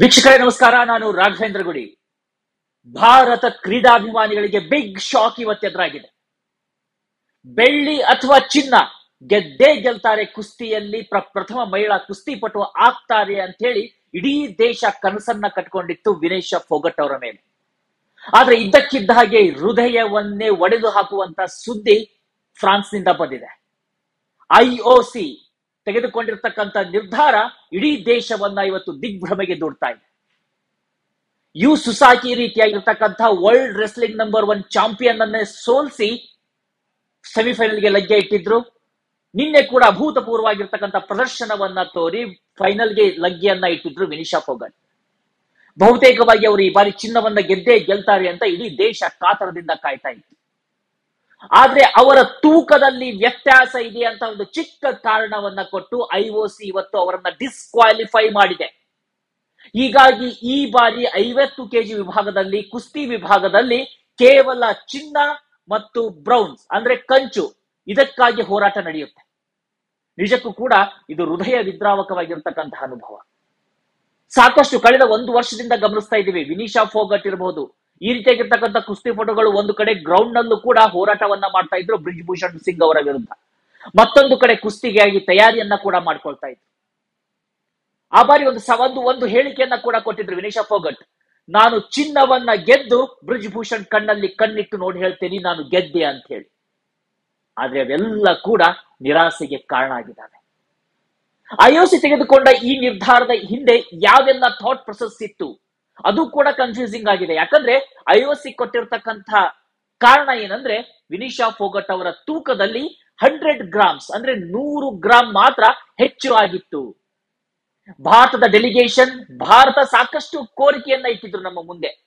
ವೀಕ್ಷಕರೇ, ನಮಸ್ಕಾರ. ನಾನು ರಾಘವೇಂದ್ರ ಗುಡಿ. ಭಾರತ ಕ್ರೀಡಾಭಿಮಾನಿಗಳಿಗೆ ಬಿಗ್ ಶಾಕ್ ಇವತ್ತು ಎದುರಾಗಿದೆ. ಬೆಳ್ಳಿ ಅಥವಾ ಚಿನ್ನ, ಗೆದ್ದೇ ಗೆಲ್ತಾರೆ ಕುಸ್ತಿಯಲ್ಲಿ, ಪ್ರ- ಪ್ರಥಮ ಮಹಿಳಾ ಕುಸ್ತಿಪಟು ಆಗ್ತಾರೆ ಅಂತ ಹೇಳಿ ಇಡೀ ದೇಶ ಕನಸನ್ನ ಕಟ್ಕೊಂಡಿತ್ತು ವಿನೇಶ ಫೋಗಟ್ ಅವರ ಮೇಲೆ. ಆದ್ರೆ ಇದ್ದಕ್ಕಿದ್ದ ಹಾಗೆ ಹೃದಯವನ್ನೇ ಒಡೆದು ಹಾಕುವಂತ ಸುದ್ದಿ ಫ್ರಾನ್ಸ್ನಿಂದ ಬಂದಿದೆ. ಐಒಸಿ ತೆಗೆದುಕೊಂಡಿರ್ತಕ್ಕಂಥ ನಿರ್ಧಾರ ಇಡೀ ದೇಶವನ್ನ ಇವತ್ತು ದಿಗ್ಭ್ರಮೆಗೆ ದೂಡ್ತಾ ಇದೆ. ಯು ಸುಸಾಕಿ ರೀತಿಯಾಗಿರ್ತಕ್ಕಂಥ world wrestling number one champion ಅನ್ನೇ ಸೋಲಿಸಿ ಸೆಮಿಫೈನಲ್ಗೆ ಲಗ್ಗೆ ಇಟ್ಟಿದ್ರು. ನಿನ್ನೆ ಕೂಡ ಅಭೂತಪೂರ್ವವಾಗಿರ್ತಕ್ಕಂಥ ಪ್ರದರ್ಶನವನ್ನ ತೋರಿ ಫೈನಲ್ಗೆ ಲಗ್ಗೆಯನ್ನ ಇಟ್ಟಿದ್ರು ವಿನಿಶಾ ಫೋಗಟ್ ಬಹುತೇಕವಾಗಿ ಅವರು ಈ ಬಾರಿ ಚಿನ್ನವನ್ನ ಗೆದ್ದೇ ಗೆಲ್ತಾರೆ ಅಂತ ಇಡೀ ದೇಶ ಕಾತರದಿಂದ ಕಾಯ್ತಾ ಇತ್ತು. ಆದ್ರೆ ಅವರ ತೂಕದಲ್ಲಿ ವ್ಯತ್ಯಾಸ ಇದೆ ಅಂತ ಒಂದು ಚಿಕ್ಕ ಕಾರಣವನ್ನ ಕೊಟ್ಟು ಐಒಸಿ ಇವತ್ತು ಅವರನ್ನ ಡಿಸ್ಕ್ವಾಲಿಫೈ ಮಾಡಿದೆ. ಹೀಗಾಗಿ ಈ ಬಾರಿ ಐವತ್ತು ಕೆಜಿ ವಿಭಾಗದಲ್ಲಿ, ಕುಸ್ತಿ ವಿಭಾಗದಲ್ಲಿ ಕೇವಲ ಚಿನ್ನ ಮತ್ತು ಬ್ರೌನ್ಸ್, ಅಂದ್ರೆ ಕಂಚು, ಇದಕ್ಕಾಗಿ ಹೋರಾಟ ನಡೆಯುತ್ತೆ. ನಿಜಕ್ಕೂ ಕೂಡ ಇದು ಹೃದಯ ವಿದ್ರಾವಕವಾಗಿರ್ತಕ್ಕಂತಹ ಅನುಭವ. ಸಾಕಷ್ಟು ಕಳೆದ ಒಂದು ವರ್ಷದಿಂದ ಗಮನಿಸ್ತಾ ಇದ್ದೀವಿ. ವಿನಿಶಾ ಫೋಗಟ್ ಇರಬಹುದು ಈ ರೀತಿಯಾಗಿರ್ತಕ್ಕಂಥ ಕುಸ್ತಿಪಟುಗಳು ಒಂದು ಕಡೆ ಗ್ರೌಂಡ್ ನಲ್ಲೂ ಕೂಡ ಹೋರಾಟವನ್ನ ಮಾಡ್ತಾ ಇದ್ರು ಬ್ರಿಜ್ ಭೂಷಣ್ ಸಿಂಗ್ ಅವರ ವಿರುದ್ಧ. ಮತ್ತೊಂದು ಕಡೆ ಕುಸ್ತಿಗಾಗಿ ತಯಾರಿಯನ್ನ ಕೂಡ ಮಾಡ್ಕೊಳ್ತಾ ಇದ್ರು. ಆ ಬಾರಿ ಒಂದು ಒಂದು ಒಂದು ಹೇಳಿಕೆಯನ್ನ ಕೂಡ ಕೊಟ್ಟಿದ್ರು ವಿನೇಶ ಫೋಗಟ್ ನಾನು ಚಿನ್ನವನ್ನ ಗೆದ್ದು ಬ್ರಿಜ್ ಭೂಷಣ್ ಕಣ್ಣಲ್ಲಿ ಕಣ್ಣಿಟ್ಟು ನೋಡಿ ಹೇಳ್ತೇನೆ, ನಾನು ಗೆದ್ದೆ ಅಂತ ಹೇಳಿ. ಆದ್ರೆ ಅವೆಲ್ಲ ಕೂಡ ನಿರಾಸೆಗೆ ಕಾರಣ ಆಗಿದ್ದಾವೆ. ಐಒಸಿ ತೆಗೆದುಕೊಂಡ ಈ ನಿರ್ಧಾರದ ಹಿಂದೆ ಯಾವೆಲ್ಲ ಥಾಟ್ ಪ್ರೊಸೆಸ್ ಇತ್ತು? ಅದು ಕೂಡ ಕನ್ಫ್ಯೂಸಿಂಗ್ ಆಗಿದೆ. ಯಾಕಂದ್ರೆ ಐಒಸಿ ಕೊಟ್ಟಿರ್ತಕ್ಕಂಥ ಕಾರಣ ಏನಂದ್ರೆ ವಿನಿಶಾ ಫೋಗಟ್ ಅವರ ತೂಕದಲ್ಲಿ ಹಂಡ್ರೆಡ್ ಗ್ರಾಮ್ಸ್ ಅಂದ್ರೆ ನೂರು ಗ್ರಾಮ್ ಮಾತ್ರ ಹೆಚ್ಚು ಆಗಿತ್ತು. ಭಾರತದ ಡೆಲಿಗೇಷನ್ ಭಾರತ ಸಾಕಷ್ಟು ಕೋರಿಕೆಯನ್ನ ಇಟ್ಟಿದ್ರು ನಮ್ಮ ಮುಂದೆ.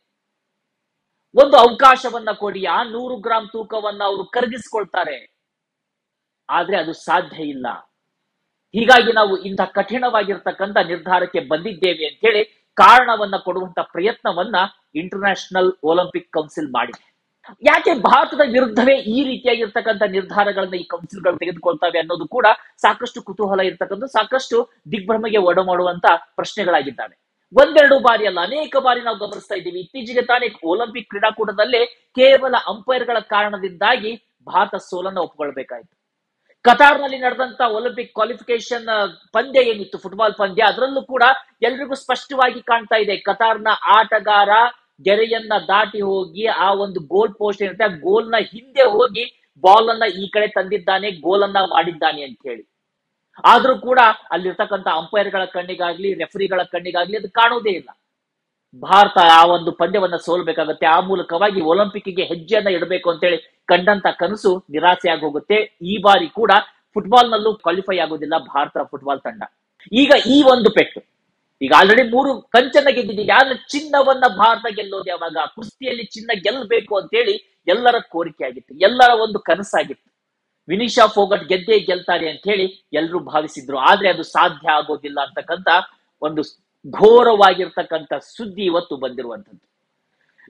ಒಂದು ಅವಕಾಶವನ್ನ ಕೊಡಿ, ಆ ನೂರು ಗ್ರಾಮ್ ತೂಕವನ್ನ ಅವರು ಕರಗಿಸ್ಕೊಳ್ತಾರೆ. ಆದ್ರೆ ಅದು ಸಾಧ್ಯ ಇಲ್ಲ. ಹೀಗಾಗಿ ನಾವು ಇಂಥ ಕಠಿಣವಾಗಿರ್ತಕ್ಕಂಥ ನಿರ್ಧಾರಕ್ಕೆ ಬಂದಿದ್ದೇವೆ ಅಂತ ಹೇಳಿ ಕಾರಣವನ್ನ ಕೊಡುವಂತ ಪ್ರಯತ್ನವನ್ನ ಇಂಟರ್ನ್ಯಾಷನಲ್ ಒಲಿಂಪಿಕ್ ಕೌನ್ಸಿಲ್ ಮಾಡಿದೆ. ಯಾಕೆ ಭಾರತದ ವಿರುದ್ಧವೇ ಈ ರೀತಿಯಾಗಿರ್ತಕ್ಕಂಥ ನಿರ್ಧಾರಗಳನ್ನ ಈ ಕೌನ್ಸಿಲ್ಗಳು ತೆಗೆದುಕೊಳ್ತವೆ ಅನ್ನೋದು ಕೂಡ ಸಾಕಷ್ಟು ಕುತೂಹಲ ಇರ್ತಕ್ಕಂಥ ಸಾಕಷ್ಟು ದಿಗ್ಭ್ರಮೆಗೆ ಒಡ ಮಾಡುವಂತ ಪ್ರಶ್ನೆಗಳಾಗಿದ್ದಾವೆ. ಒಂದೆರಡು ಬಾರಿ ಅಲ್ಲ ಅನೇಕ ಬಾರಿ ನಾವು ಗಮನಿಸ್ತಾ ಇದ್ದೀವಿ. ಇತ್ತೀಚೆಗೆ ತಾನೇ ಒಲಿಂಪಿಕ್ ಕ್ರೀಡಾಕೂಟದಲ್ಲಿ ಕೇವಲ ಅಂಪೈರ್ಗಳ ಕಾರಣದಿಂದಾಗಿ ಭಾರತ ಸೋಲನ್ನ ಒಪ್ಕೊಳ್ಬೇಕಾಯ್ತು ಕತಾರ್ನಲ್ಲಿ ನಡೆದಂತ ಒಲಿಂಪಿಕ್ ಕ್ವಾಲಿಫಿಕೇಶನ್ ಪಂದ್ಯ ಏನಿತ್ತು ಫುಟ್ಬಾಲ್ ಪಂದ್ಯ? ಅದರಲ್ಲೂ ಕೂಡ ಎಲ್ರಿಗೂ ಸ್ಪಷ್ಟವಾಗಿ ಕಾಣ್ತಾ ಇದೆ, ಕತಾರ್ನ ಆಟಗಾರ ಗೆರೆಯನ್ನ ದಾಟಿ ಹೋಗಿ ಆ ಒಂದು ಗೋಲ್ ಪೋಸ್ಟ್ ಏನಿರುತ್ತೆ, ಆ ಗೋಲ್ನ ಹಿಂದೆ ಹೋಗಿ ಬಾಲ್ ಅನ್ನ ಈ ಕಡೆ ತಂದಿದ್ದಾನೆ ಗೋಲ್ ಅನ್ನ ಮಾಡಿದ್ದಾನೆ ಅಂತ ಹೇಳಿ. ಆದ್ರೂ ಕೂಡ ಅಲ್ಲಿರ್ತಕ್ಕಂಥ ಅಂಪೈರ್ಗಳ ಕಣ್ಣಿಗಾಗ್ಲಿ ರೆಫರಿಗಳ ಕಣ್ಣಿಗಾಗ್ಲಿ ಅದು ಕಾಣುವುದೇ ಇಲ್ಲ. ಭಾರತ ಆ ಒಂದು ಪಂದ್ಯವನ್ನ ಸೋಲ್ಬೇಕಾಗತ್ತೆ. ಆ ಮೂಲಕವಾಗಿ ಒಲಿಂಪಿಕ್ಗೆ ಹೆಜ್ಜೆಯನ್ನ ಇಡಬೇಕು ಅಂತೇಳಿ ಕಂಡಂತ ಕನಸು ನಿರಾಸೆಯಾಗಿ ಹೋಗುತ್ತೆ ಈ ಬಾರಿ ಕೂಡ ಫುಟ್ಬಾಲ್ ನಲ್ಲೂ ಕ್ವಾಲಿಫೈ ಆಗೋದಿಲ್ಲ ಭಾರತ ಫುಟ್ಬಾಲ್ ತಂಡ. ಈಗ ಈ ಒಂದು ಪೆಟ್ಟು. ಈಗ ಆಲ್ರೆಡಿ ಮೂರು ಕಂಚನ್ನ ಗೆದ್ದಿದೆ. ಆದ್ರೆ ಚಿನ್ನವನ್ನ ಭಾರತ ಗೆಲ್ಲೋದು ಯಾವಾಗ? ಕುಸ್ತಿಯಲ್ಲಿ ಚಿನ್ನ ಗೆಲ್ಲಬೇಕು ಅಂತೇಳಿ ಎಲ್ಲರ ಕೋರಿಕೆ ಆಗಿತ್ತು. ಎಲ್ಲರ ಒಂದು ಕನಸಾಗಿತ್ತು. ವಿನಿಶಾ ಫೋಗಟ್ ಗೆದ್ದೇ ಗೆಲ್ತಾರೆ ಅಂತ ಹೇಳಿ ಎಲ್ಲರೂ ಭಾವಿಸಿದ್ರು. ಆದ್ರೆ ಅದು ಸಾಧ್ಯ ಆಗೋದಿಲ್ಲ ಅಂತಕ್ಕಂತ ಒಂದು ಘೋರವಾಗಿರ್ತಕ್ಕಂಥ ಸುದ್ದಿ ಇವತ್ತು ಬಂದಿರುವಂತದ್ದು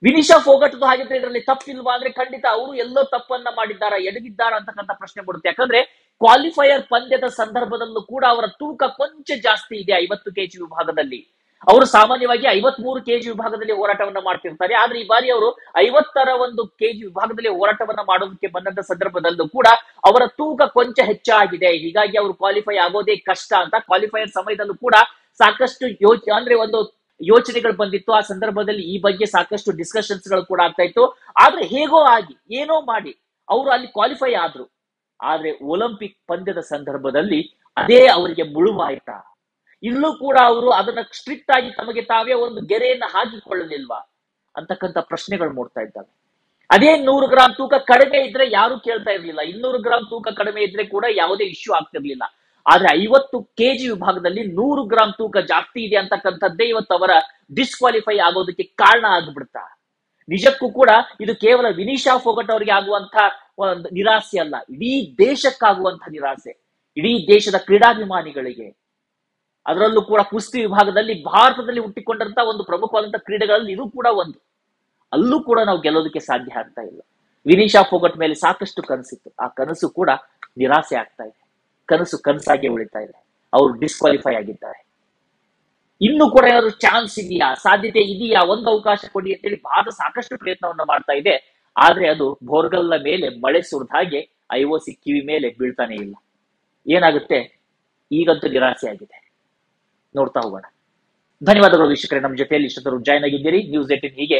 ವಿನಿಶಾ ಫೋಗಟ್ ಹಾಗಿದ್ರೆ ಇದರಲ್ಲಿ ತಪ್ಪಿಲ್ವಾ ಅಂದ್ರೆ ಖಂಡಿತ ಅವರು ಎಲ್ಲೋ ತಪ್ಪನ್ನ ಮಾಡಿದ್ದಾರ, ಎಡಗಿದ್ದಾರ ಅಂತಕ್ಕಂಥ ಪ್ರಶ್ನೆ ಬರುತ್ತೆ. ಯಾಕಂದ್ರೆ ಕ್ವಾಲಿಫೈಯರ್ ಪಂದ್ಯದ ಸಂದರ್ಭದಲ್ಲೂ ಕೂಡ ಅವರ ತೂಕ ಕೊಂಚ ಜಾಸ್ತಿ ಇದೆ ಐವತ್ತು ಕೆಜಿ ವಿಭಾಗದಲ್ಲಿ. ಅವರು ಸಾಮಾನ್ಯವಾಗಿ ಐವತ್ಮೂರು ಕೆಜಿ ವಿಭಾಗದಲ್ಲಿ ಹೋರಾಟವನ್ನ ಮಾಡ್ತಿರ್ತಾರೆ. ಆದ್ರೆ ಈ ಬಾರಿ ಅವರು ಐವತ್ತರ ಒಂದು ಕೆಜಿ ವಿಭಾಗದಲ್ಲಿ ಹೋರಾಟವನ್ನ ಮಾಡೋದಕ್ಕೆ ಬಂದಂತ ಸಂದರ್ಭದಲ್ಲೂ ಕೂಡ ಅವರ ತೂಕ ಕೊಂಚ ಹೆಚ್ಚಾಗಿದೆ ಹೀಗಾಗಿ ಅವರು ಕ್ವಾಲಿಫೈ ಆಗೋದೇ ಕಷ್ಟ ಅಂತ ಕ್ವಾಲಿಫೈಯರ್ ಸಮಯದಲ್ಲೂ ಕೂಡ ಸಾಕಷ್ಟು ಯೋಚ ಅಂದ್ರೆ ಒಂದು ಯೋಚನೆಗಳು ಬಂದಿತ್ತು. ಆ ಸಂದರ್ಭದಲ್ಲಿ ಈ ಬಗ್ಗೆ ಸಾಕಷ್ಟು ಡಿಸ್ಕಷನ್ಸ್ಗಳು ಕೂಡ ಆಗ್ತಾ ಇತ್ತು. ಆದ್ರೆ ಹೇಗೋ ಆಗಿ, ಏನೋ ಮಾಡಿ ಅವರು ಅಲ್ಲಿ ಕ್ವಾಲಿಫೈ ಆದ್ರು. ಆದ್ರೆ ಒಲಿಂಪಿಕ್ ಪಂದ್ಯದ ಸಂದರ್ಭದಲ್ಲಿ ಅದೇ ಅವರಿಗೆ ಮುಳುವಾಯ್ತಾ? ಇಲ್ಲೂ ಕೂಡ ಅವರು ಅದನ್ನ ಸ್ಟ್ರಿಕ್ಟ್ ಆಗಿ ತಮಗೆ ತಾವೇ ಒಂದು ಗೆರೆಯನ್ನ ಹಾಕಿಕೊಳ್ಳಲಿಲ್ವಾ? ಅಂತಕ್ಕಂಥ ಪ್ರಶ್ನೆಗಳು ಮೂಡ್ತಾ ಇದ್ದಾವೆ. ಅದೇ ನೂರು ಗ್ರಾಂ ತೂಕ ಕಡಿಮೆ ಇದ್ರೆ ಯಾರು ಕೇಳ್ತಾ ಇರ್ಲಿಲ್ಲ. ಇನ್ನೂರು ಗ್ರಾಂ ತೂಕ ಕಡಿಮೆ ಇದ್ರೆ ಕೂಡ ಯಾವುದೇ ಇಶ್ಯೂ ಆಗ್ತಿರ್ಲಿಲ್ಲ. ಆದ್ರೆ ಐವತ್ತು ಕೆಜಿ ವಿಭಾಗದಲ್ಲಿ ನೂರು ಗ್ರಾಂ ತೂಕ ಜಾಸ್ತಿ ಇದೆ ಅಂತಕ್ಕಂಥದ್ದೇ ಇವತ್ತು ಅವರ ಡಿಸ್ಕ್ವಾಲಿಫೈ ಆಗೋದಕ್ಕೆ ಕಾರಣ ಆಗ್ಬಿಡ್ತಾ. ನಿಜಕ್ಕೂ ಕೂಡ ಇದು ಕೇವಲ ವಿನಿಶಾ ಫೋಗಟ್ ಅವರಿಗೆ ಆಗುವಂತ ಒಂದು ನಿರಾಸೆ ಅಲ್ಲ, ಇಡೀ ದೇಶಕ್ಕಾಗುವಂತಹ ನಿರಾಸೆ. ಇಡೀ ದೇಶದ ಕ್ರೀಡಾಭಿಮಾನಿಗಳಿಗೆ. ಅದರಲ್ಲೂ ಕೂಡ ಕುಸ್ತಿ ವಿಭಾಗದಲ್ಲಿ ಭಾರತದಲ್ಲಿ ಹುಟ್ಟಿಕೊಂಡಂತ ಒಂದು ಪ್ರಮುಖವಾದಂತಹ ಕ್ರೀಡೆಗಳಲ್ಲಿ ಇದು ಕೂಡ ಒಂದು. ಅಲ್ಲೂ ಕೂಡ ನಾವು ಗೆಲ್ಲೋದಕ್ಕೆ ಸಾಧ್ಯ ಆಗ್ತಾ ಇಲ್ಲ. ವಿನಿಶಾ ಫೋಗಟ್ ಮೇಲೆ ಸಾಕಷ್ಟು ಕನಸಿತ್ತು. ಆ ಕನಸು ಕೂಡ ನಿರಾಸೆ ಆಗ್ತಾ ಇದೆ. ಕನಸು ಕನಸಾಗಿ ಉಳಿತಾ ಇದೆ. ಅವರು ಡಿಸ್ಕ್ವಾಲಿಫೈ ಆಗಿದ್ದಾರೆ. ಇನ್ನು ಕೂಡ ಏನಾದ್ರು ಚಾನ್ಸ್ ಇದೆಯಾ? ಸಾಧ್ಯತೆ ಇದೆಯಾ? ಒಂದು ಅವಕಾಶ ಕೊಡಿ ಅಂತೇಳಿ ಭಾರತ ಸಾಕಷ್ಟು ಪ್ರಯತ್ನವನ್ನು ಮಾಡ್ತಾ ಇದೆ. ಆದ್ರೆ ಅದು ಬೋರ್ಗಲ್ನ ಮೇಲೆ ಮಳೆ ಸುರಿದ ಹಾಗೆ ಐಒಸಿ ಕಿವಿ ಮೇಲೆ ಬೀಳ್ತಾನೆ ಇಲ್ಲ. ಏನಾಗುತ್ತೆ? ಈಗಂತೂ ನಿರಾಸೆ ಆಗಿದೆ. ನೋಡ್ತಾ ಹೋಗೋಣ. ಧನ್ಯವಾದಗಳು ವೀಕ್ಷಕರೇ. ನಮ್ಮ ಜೊತೆಯಲ್ಲಿ ಇಷ್ಟೊತ್ತರು ಜಾಯ್ನ್ ಆಗಿದ್ದೀರಿ. ನ್ಯೂಸ್ ಏಟಿನ್ ಹೀಗೆ